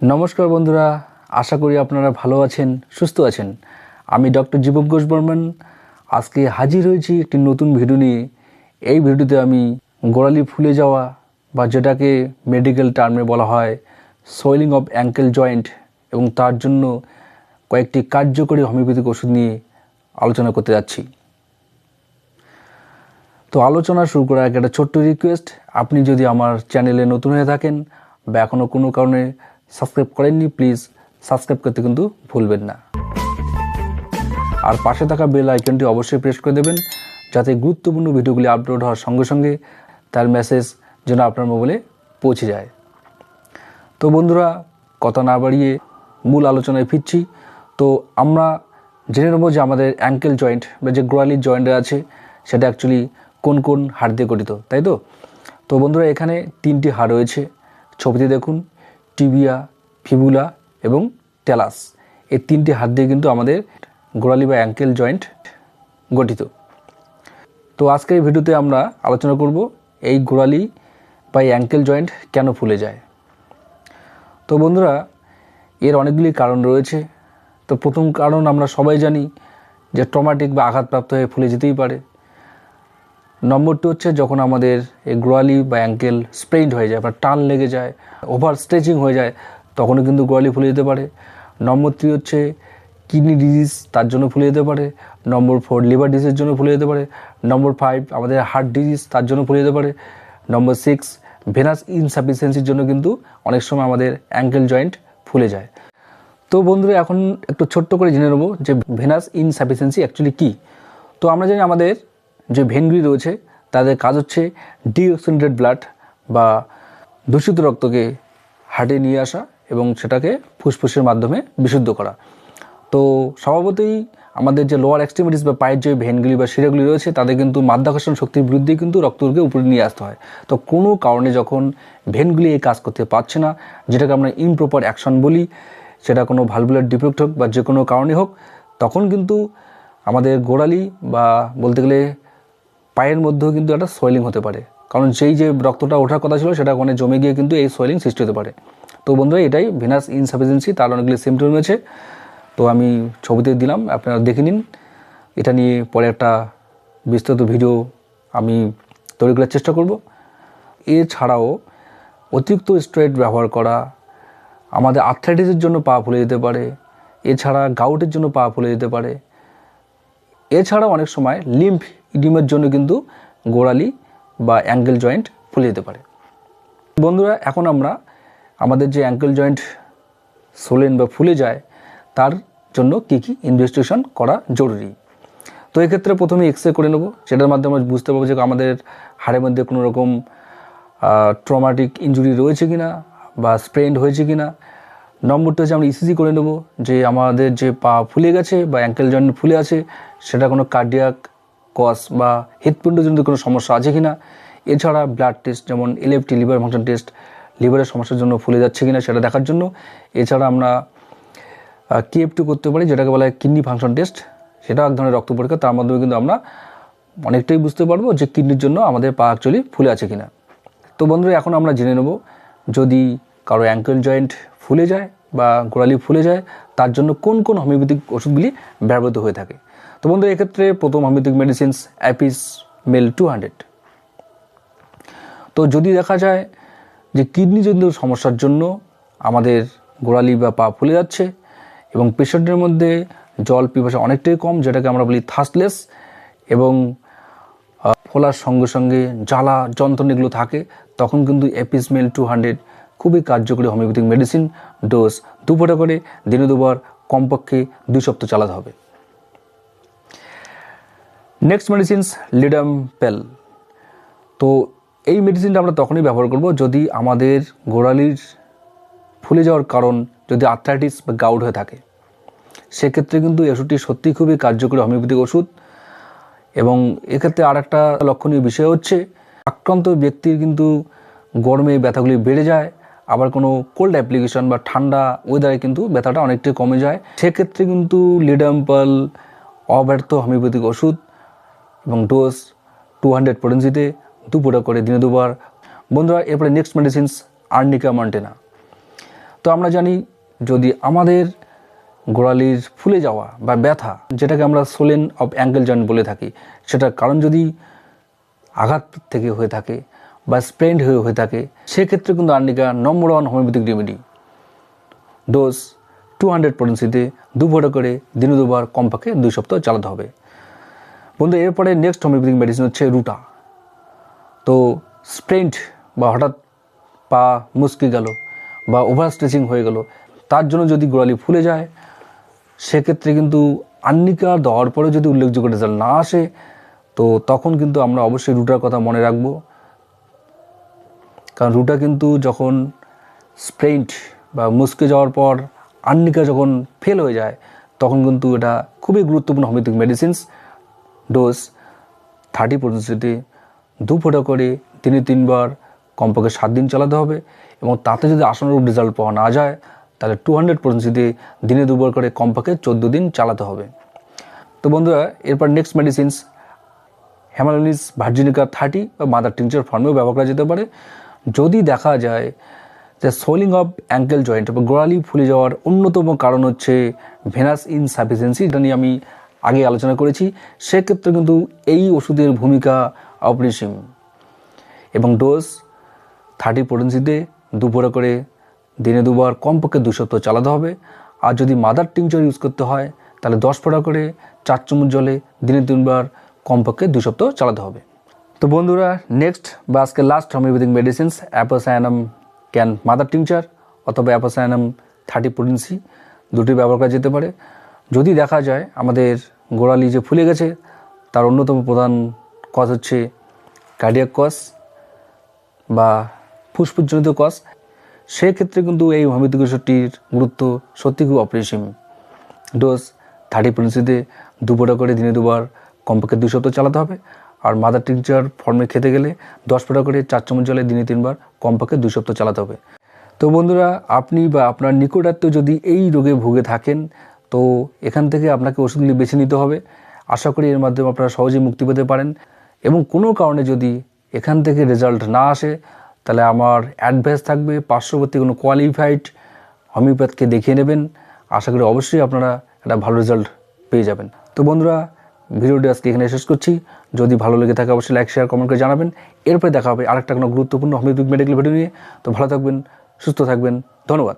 নমস্কার বন্ধুরা, আশা করি আপনারা ভালো আছেন, সুস্থ আছেন। আমি ডক্টর জীবক ঘোষ বর্মন। আজকে হাজির হয়েছি একটি নতুন ভিডিও নিয়ে। এই ভিডিওতে আমি গোড়ালি ফুলে যাওয়া বা যেটাকে মেডিকেল টার্মে বলা হয় সোয়েলিং অফ অ্যাঙ্কেল জয়েন্ট এবং তার জন্য কয়েকটি কার্যকরী হোমিওপ্যাথিক ওষুধ নিয়ে আলোচনা করতে যাচ্ছি। তো আলোচনা শুরু করার আগে একটা ছোট্ট রিকোয়েস্ট আপনি যদি আমার চ্যানেলে নতুন হয়ে থাকেন বা এখনও কোনো কারণে সাবস্ক্রাইব করেননি প্লিজ সাবস্ক্রাইব করতে কিন্তু ভুলবেন না। আর পাশে থাকা বেল আইকনটি অবশ্যই প্রেস করে দেবেন, যাতে গুরুত্বপূর্ণ ভিডিওগুলি আপলোড হওয়ার সঙ্গে সঙ্গে তার মেসেজ যেন আপনার মোবাইলে পৌঁছে যায়। তো বন্ধুরা, কথা না বাড়িয়ে মূল আলোচনায় ফিরছি। তো আমরা জেনে নেব যে আমাদের অ্যাঙ্কেল জয়েন্ট বা যে গোড়ালির জয়েন্ট আছে, সেটা অ্যাকচুয়ালি কোন কোন হাড় দিয়ে গঠিত, তাই তো? তো বন্ধুরা, এখানে তিনটি হাড় রয়েছে। ছবিতে দেখুন টিবিয়া ফিবুলা এবং টেলাস এই তিনটি হাত দিয়ে কিন্তু আমাদের গোড়ালি বা অ্যাঙ্কেল জয়েন্ট গঠিত। তো আজকের এই ভিডিওতে আমরা আলোচনা করব এই গোড়ালি বা অ্যাঙ্কেল জয়েন্ট কেন ফুলে যায়। তো বন্ধুরা, এর অনেকগুলি কারণ রয়েছে। তো প্রথম কারণ আমরা সবাই জানি যে ট্রমাটিক বা আঘাতপ্রাপ্ত হয়ে ফুলে যেতেই পারে। নম্বরটি হচ্ছে যখন আমাদের গোড়ালি বা অ্যাঙ্কেল স্প্রেইড হয়ে যায় বা টান লেগে যায় ওভার স্ট্রেচিং হয়ে যায়, তখনও কিন্তু গোড়ালি ফুলে যেতে পারে। নম্বর থ্রি হচ্ছে কিডনি ডিজিজ তার জন্য ফুলে যেতে পারে। নম্বর ফোর লিভার ডিজিজের জন্য ফুলে যেতে পারে। নম্বর ফাইভ আমাদের হার্ট ডিজিজ তার জন্য ফুলে যেতে পারে। নম্বর সিক্স ভেনাস ইনসাফিসিয়েন্সির জন্য কিন্তু অনেক সময় আমাদের অ্যাঙ্কেল জয়েন্ট ফুলে যায়। তো বন্ধুরা, এখন একটু ছোট্ট করে জেনে নেব যে ভেনাস ইনসাফিসিয়েন্সি অ্যাকচুয়ালি কী। তো আমরা জানি আমাদের যে ভেনগুলি রয়েছে, তাদের কাজ হচ্ছে ডিঅক্সিনেটেড ব্লাড বা দূষিত রক্তকে হার্টে নিয়ে আসা এবং সেটাকে ফুসফুসের মাধ্যমে বিশুদ্ধ করা। তো স্বভাবতই আমাদের যে লোয়ার এক্সট্রিমিটিস বা পায়ের যে ভেনগুলি বা শিরাগুলি রয়েছে, তাদের কিন্তু মাধ্যাকর্ষণ শক্তির বিরুদ্ধেই কিন্তু রক্তকে উপরে নিয়ে আসতে হয়। তো কোনো কারণে যখন ভেনগুলি এই কাজ করতে পারছে না, যেটাকে আমরা ইমপ্রপার অ্যাকশন বলি, সেটা কোনো ভালভুলার ডিফেক্ট হোক বা যে কোনো কারণে হোক, তখন কিন্তু আমাদের গোড়ালি বা বলতে গেলে পায়ের মধ্যেও কিন্তু একটা সোয়েলিং হতে পারে। কারণ সেই যে রক্তটা ওঠার কথা ছিল, সেটা ওখানে জমে গিয়ে কিন্তু এই সোয়েলিং সৃষ্টি হতে পারে। তো বন্ধুরা, এটাই ভিনাস ইনসাফিসিয়েন্সি তার অনেকগুলি সিমটম রয়েছে। তো আমি ছবিতে দিলাম, আপনারা দেখে নিন। এটা নিয়ে পরে একটা বিস্তৃত ভিডিও আমি তৈরি করার চেষ্টা করব। এছাড়াও অতিরিক্ত স্ট্রেট ব্যবহার করা, আমাদের আর্থ্রাইটিসের জন্য পা ফুলে যেতে পারে। এছাড়া গাউটের জন্য পা ফুলে যেতে পারে। এছাড়া অনেক সময় লিম্ফ ইডিমের জন্য কিন্তু গোড়ালি বা অ্যাঙ্কেল জয়েন্ট ফুলে যেতে পারে। বন্ধুরা, এখন আমরা আমাদের যে অ্যাঙ্কেল জয়েন্ট সোলেন বা ফুলে যায়, তার জন্য কী কী ইনভেস্টিগেশন করা জরুরি? তো এক্ষেত্রে প্রথমে এক্স রে করে নেব সেটার মাধ্যমে আমরা বুঝতে পারব যে আমাদের হাড়ের মধ্যে কোনো রকম ট্রমাটিক ইঞ্জুরি রয়েছে কি না বা স্প্রেন্ড হয়েছে কি না নম্বরটা হচ্ছে আমরা ইসিজি করে নেব। যে আমাদের যে পা ফুলে গেছে বা অ্যাঙ্কেল জয়েন্ট ফুলে আছে, সেটা কোনো কার্ডিয়াক কস বা হৃৎপিণ্ডজনিত কোনো সমস্যা আছে কি না এছাড়া ব্লাড টেস্ট যেমন এলএফটি লিভার ফাংশন টেস্ট লিভারের সমস্যার জন্য ফুলে যাচ্ছে কি না সেটা দেখার জন্য। এছাড়া আমরা কেএফটি করতে পারি, যেটাকে বলা হয় কিডনি ফাংশন টেস্ট সেটা এক ধরনের রক্ত পরীক্ষা, তার মাধ্যমে কিন্তু আমরা অনেকটাই বুঝতে পারব যে কিডনির জন্য আমাদের পা অ্যাকচুয়ালি ফুলে আছে কি না তো বন্ধুরা, এখন আমরা জেনে নেব, যদি কারও অ্যাঙ্কেল জয়েন্ট ফুলে যায় বা গোড়ালি ফুলে যায়, তার জন্য কোন কোন হোমিওপ্যাথিক ওষুধগুলি ব্যবহৃত হয়ে থাকে? তো বন্ধুরা, এক্ষেত্রে প্রথম homeopathic medicines Apis mel two hundred তো যদি দেখা যায় যে কিডনি কিডনিজনিত সমস্যার জন্য আমাদের গোড়ালি বা পা ফুলে যাচ্ছে এবং পেশেন্টের মধ্যে জল পিপাসা অনেকটাই কম, যেটাকে আমরা বলি থাসলেস এবং ফোলার সঙ্গে সঙ্গে জ্বালা, যন্ত্রণা এগুলো থাকে, তখন কিন্তু এপিসমেল টু হান্ড্রেড খুবই কার্যকরী হোমিওপ্যাথিক মেডিসিন ডোজ দুপুরে করে দিনে দুবার, কমপক্ষে দুই সপ্তাহ চালাতে হবে। নেক্সট মেডিসিনস লিডাম পেল তো এই মেডিসিনটা আমরা তখনই ব্যবহার করব যদি আমাদের গোড়ালির ফুলে যাওয়ার কারণ যদি আর্থ্রাইটিস বা গাউড হয়ে থাকে। সেক্ষেত্রে কিন্তু ওষুধটি সত্যিই খুবই কার্যকরী হোমিওপ্যাথিক ওষুধ এবং এক্ষেত্রে আর একটা লক্ষণীয় বিষয় হচ্ছে আক্রান্ত ব্যক্তির কিন্তু গরমে ব্যথাগুলি বেড়ে যায় আবার কোনো কোল্ড অ্যাপ্লিকেশন বা ঠান্ডা ওয়েদারে কিন্তু ব্যথাটা অনেকটাই কমে যায়। সেক্ষেত্রে কিন্তু লিডাম্পাল অব্যর্থ হোমিওপ্যাথিক ওষুধ এবং ডোজ টু হান্ড্রেড পোটেন্সিতে দুপুরে করে, দিনে দুবার। বন্ধুরা, এরপরে নেক্সট মেডিসিনস আর্নিকা মন্টেনা তো আমরা জানি, যদি আমাদের গোড়ালির ফুলে যাওয়া বা ব্যথা, যেটাকে আমরা সোলেন অফ অ্যাঙ্কেল জয়েন্ট বলে থাকি, সেটার কারণ যদি আঘাত থেকে হয়ে থাকে বা স্প্রেন্ড হয়ে হয়ে থাকে, সেক্ষেত্রে কিন্তু Arnica number one homeopathic remedy dose two hundred পটেন্সিতে দু ফোঁটা করে দিনে দুবার কমপক্ষে দুই সপ্তাহ চালাতে হবে। বন্ধু, এরপরে নেক্সট হোমিওপ্যাথিক মেডিসিন হচ্ছে রুটা। তো স্প্রেন্ট বা হঠাৎ পা মুসকে গেল বা ওভার স্ট্রেচিং হয়ে গেল, তার জন্য যদি গোড়ালি ফুলে যায়, সেক্ষেত্রে কিন্তু আন্নিকা দেওয়ার পরে যদি উল্লেখযোগ্য রেজাল্ট না আসে, তো তখন কিন্তু আমরা অবশ্যই রুটার কথা মনে রাখব। কারণ রুটা কিন্তু যখন স্প্রেন্ট বা মুসকে যাওয়ার পর আন্নিকা যখন ফেল হয়ে যায়, তখন কিন্তু এটা খুবই গুরুত্বপূর্ণ হোমিওপ্যাথিক মেডিসিনস ডোজ থার্টি পর্যন্ততে দু ফোঁটা করে দিনে তিনবার, কমপক্ষে সাত দিন চালাতে হবে এবং তাতে যদি আশানুরূপ রেজাল্ট পাওয়া না যায়, তাহলে টু হান্ড্রেড পর্যন্ততে দিনে দুবার করে কমপক্ষে চোদ্দ দিন চালাতে হবে। তো বন্ধুরা, এরপর next medicines Hamamelis virginica thirty বা মাদার টিংচার ফর্মেও ব্যবহার করা যেতে পারে। যদি দেখা যায় যে সোলিং অফ অ্যাঙ্কেল জয়েন্ট বা গোড়ালি ফুলে যাওয়ার অন্যতম কারণ হচ্ছে ভেনাস ইনসাফিসিয়েন্সি, এটা নিয়ে আমি আগে আলোচনা করেছি। সেক্ষেত্রে কিন্তু এই ওষুধের ভূমিকা অপরিসীম। এবং ডোজ থার্টি পোটেন্সিতে দুপুরে করে দিনে দুবার কমপক্ষে দু সপ্তাহ চালাতে হবে। আর যদি মাদার টিংচার ইউজ করতে হয়, তাহলে দশ ফোঁটা করে চার চামচ জলে দিনে তিনবার কমপক্ষে দু সপ্তাহ চালাতে হবে। তো বন্ধুরা নেক্সট বা আজকে last homeopathic medicines Apocynum can mother tincture অথবা অ্যাপোসায়ানাম থার্টি পোটেন্সি দুটি ব্যবহার করা যেতে পারে। যদি দেখা যায় আমাদের গোড়ালি যে ফুলে গেছে, তার অন্যতম প্রধান কজ হচ্ছে কার্ডিয়াক কজ বা ফুসফুসজনিত কজ সেক্ষেত্রে কিন্তু এই হোমিওপ্যাথিক ওষুধটির গুরুত্ব সত্যি খুব অপরিসীম। ডোজ থার্টি পয়েন্সিতে দুপুরা করে দিনে দুবার কমপক্ষে দুই সপ্তাহ চালাতে হবে। আর মাদার টিংচার ফর্মে খেতে গেলে দশ ফোঁটা করে চার চামচ জলে দিনে তিনবার, কমপক্ষে দুই সপ্তাহ চালাতে হবে। তো বন্ধুরা, আপনি বা আপনার নিকটাত্মীয় যদি এই রোগে ভুগে থাকেন, তো এখান থেকে আপনাকে ওষুধগুলি বেছে নিতে হবে। আশা করি এর মাধ্যমে আপনারা সহজেই মুক্তি পেতে পারেন। এবং কোনো কারণে যদি এখান থেকে রেজাল্ট না আসে, তাহলে আমার অ্যাডভাইস থাকবে, পার্শ্ববর্তী কোনো কোয়ালিফাইড হোমিওপ্যাথকে দেখিয়ে নেবেন। আশা করি অবশ্যই আপনারা একটা ভালো রেজাল্ট পেয়ে যাবেন। তো বন্ধুরা ভিডিওটি আজকে এখানে শেষ করছি। যদি ভালো লেগে থাকে অবশ্যই লাইক শেয়ার কমেন্ট করে জানাবেন। এরপরে দেখা হবে আরেকটা কোনো গুরুত্বপূর্ণ হোমিওপ্যাথিক মেডিকেল ভিডিও নিয়ে। তো ভালো থাকবেন, সুস্থ থাকবেন। ধন্যবাদ।